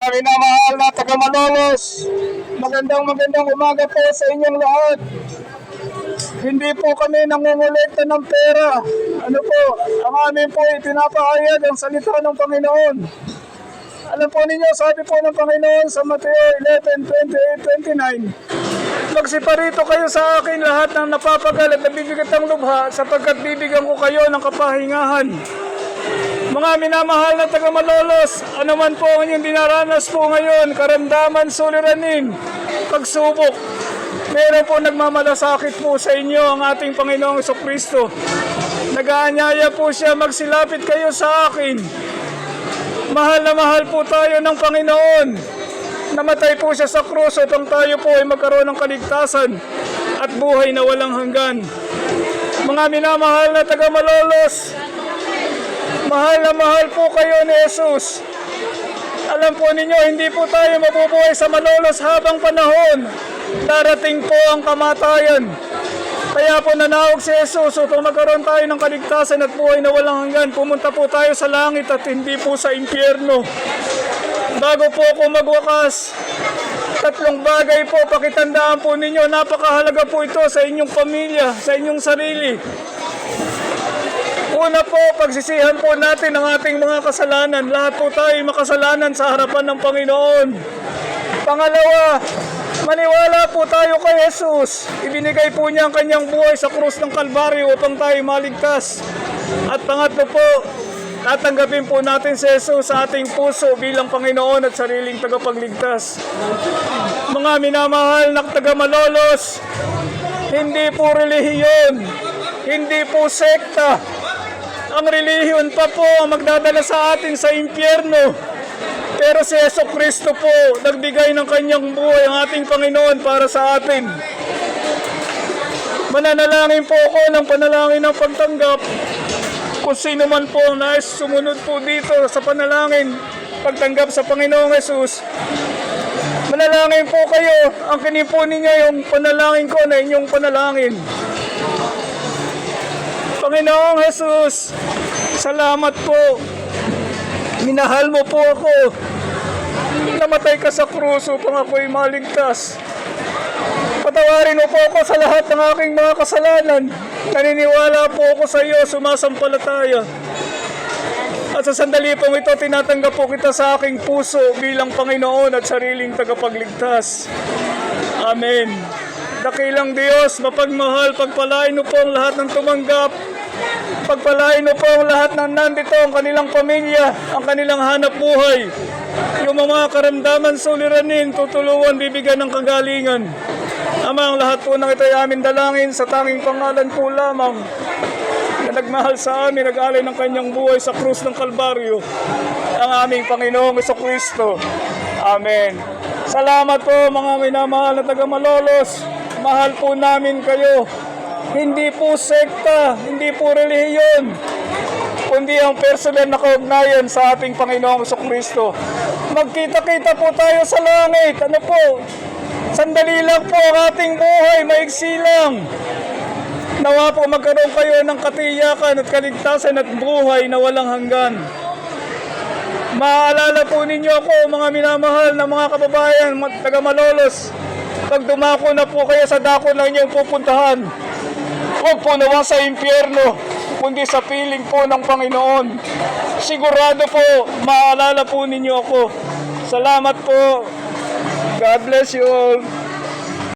Minamahal na taga Malolos, magandang magandang umaga po sa inyong lahat. Hindi po kami nangungulekta ng pera. Ano po, ang amin po ay pinapahayag ang salita ng Panginoon. Alam po ninyo, sabi po ng Panginoon sa Mateo 11, 28, 29, Magsiparito kayo sa akin lahat ng napapagal at nabibigat ang lubha sapagkat bibigyan ko kayo ng kapahingahan. Mga minamahal na taga Malolos, ano man po ang inyong dinaranas po ngayon, karamdaman, suliranin, pagsubok, meron po nagmamalasakit po sa inyo ang ating Panginoong Kristo. Nag-aanyaya po siya, magsilapit kayo sa akin. Mahal na mahal po tayo ng Panginoon. Namatay po siya sa krus upang tayo po ay magkaroon ng kaligtasan at buhay na walang hanggan. Mga minamahal na taga Malolos, Mahal na mahal po kayo ni Jesus. Alam po ninyo, hindi po tayo mabubuhay sa malolos habang panahon. Darating po ang kamatayan. Kaya po nanawag si Jesus upang magkaroon tayo ng kaligtasan at buhay na walang hanggan. Pumunta po tayo sa langit at hindi po sa impyerno. Bago po ako magwakas, tatlong bagay po, pakitandaan po ninyo, napakahalaga po ito sa inyong pamilya, sa inyong sarili. Una po, pagsisihan po natin ang ating mga kasalanan. Lahat po tayo ay makasalanan sa harapan ng Panginoon. Pangalawa, maniwala po tayo kay Jesus. Ibinigay po niya ang kanyang buhay sa krus ng Kalbaryo upang tayo maligtas. At pangatlo po, tatanggapin po natin si Jesus sa ating puso bilang Panginoon at sariling tagapagligtas. Mga minamahal na taga Malolos, hindi po relihiyon, hindi po sekta, ang relihiyon pa po ang magdadala sa atin sa impyerno. Pero si Yeso Kristo po, nagbigay ng kanyang buhay ang ating Panginoon para sa atin. Mananalangin po ako ng panalangin ng pagtanggap. Kung sino man po nais sumunod po dito sa panalangin, pagtanggap sa Panginoong Yesus, manalangin po kayo. Ang kinipo ninyo yung panalangin ko na inyong panalangin. Panginoong Jesus, salamat po. Minahal mo po ako. Namatay ka sa krus upang ako'y maligtas. Patawarin mo po ako sa lahat ng aking mga kasalanan. Naniniwala po ako sa iyo, sumasampalataya. At sa sandali pong ito, tinatanggap po kita sa aking puso bilang Panginoon at sariling tagapagligtas. Amen. Dakilang Diyos, mapagmahal, pagpalain mo po ang lahat ng tumanggap. Pagpalain mo po ang lahat ng nandito, ang kanilang pamilya, ang kanilang hanap buhay. Yung mga karamdaman suliranin, tutulungan, bibigyan ng kagalingan. Ama, ang lahat po ng ito ay dalangin sa tanging pangalan po lamang na nagmahal sa amin, nag-alay ng kanyang buhay sa krus ng Kalbaryo, ang aming Panginoong Kristo. Amen. Salamat po mga minamahal na taga Malolos. Mahal po namin kayo. Hindi po sekta, hindi po relihiyon, kundi ang personal na kaugnayan sa ating Panginoong Kristo. Magkita-kita po tayo sa langit. Ano po? Sandali lang po ang ating buhay, maigsi lang. Nawa po magkaroon kayo ng katiyakan at kaligtasan at buhay na walang hanggan. Maaalala po ninyo ako, mga minamahal na mga kababayan, taga Malolos. Pag dumako na po kayo sa dako na inyong pupuntahan, huwag po nawa sa impyerno, kundi sa piling po ng Panginoon. Sigurado po, maalala po ninyo ako. Salamat po. God bless you all.